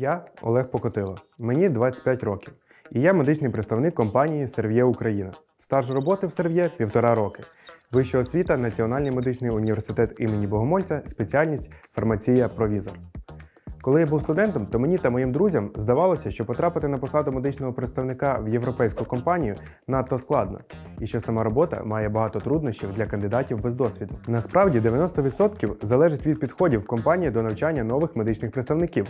Я Олег Покотило. Мені 25 років. І я медичний представник компанії Серв'є Україна. Стаж роботи в Серв'є півтора роки. Вища освіта Національний медичний університет імені Богомольця, спеціальність фармація провізор. Коли я був студентом, то мені та моїм друзям здавалося, що потрапити на посаду медичного представника в європейську компанію надто складно, і що сама робота має багато труднощів для кандидатів без досвіду. Насправді 90% залежить від підходів компанії до навчання нових медичних представників.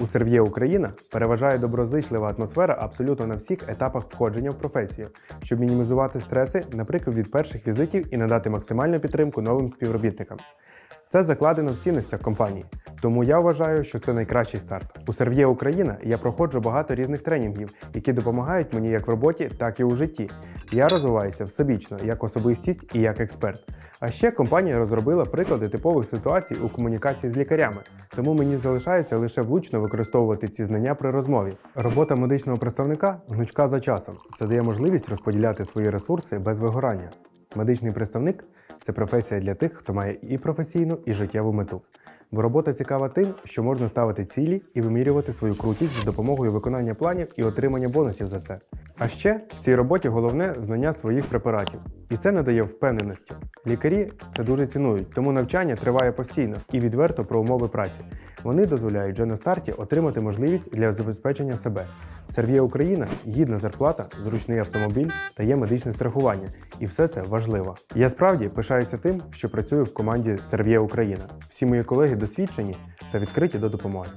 У Серв'є Україна переважає доброзичлива атмосфера абсолютно на всіх етапах входження в професію, щоб мінімізувати стреси, наприклад, від перших візитів і надати максимальну підтримку новим співробітникам. Це закладено в цінностях компанії, тому я вважаю, що це найкращий старт. У Серв'є Україна я проходжу багато різних тренінгів, які допомагають мені як в роботі, так і у житті. Я розвиваюся всебічно як особистість і як експерт. А ще компанія розробила приклади типових ситуацій у комунікації з лікарями, тому мені залишається лише влучно використовувати ці знання при розмові. Робота медичного представника гнучка за часом. Це дає можливість розподіляти свої ресурси без вигорання. Медичний представник це професія для тих, хто має і професійну, і життєву мету. Бо робота цікава тим, що можна ставити цілі і вимірювати свою крутість з допомогою виконання планів і отримання бонусів за це. А ще в цій роботі головне знання своїх препаратів, і це надає впевненості. Лікарі це дуже цінують, тому навчання триває постійно і відверто про умови праці. Вони дозволяють вже на старті отримати можливість для забезпечення себе. Серв'є Україна гідна зарплата, зручний автомобіль та є медичне страхування. І все це важливо. Я справді пишаюся тим, що працюю в команді Серв'є Україна. Всі мої колеги досвідчені та відкриті до допомоги.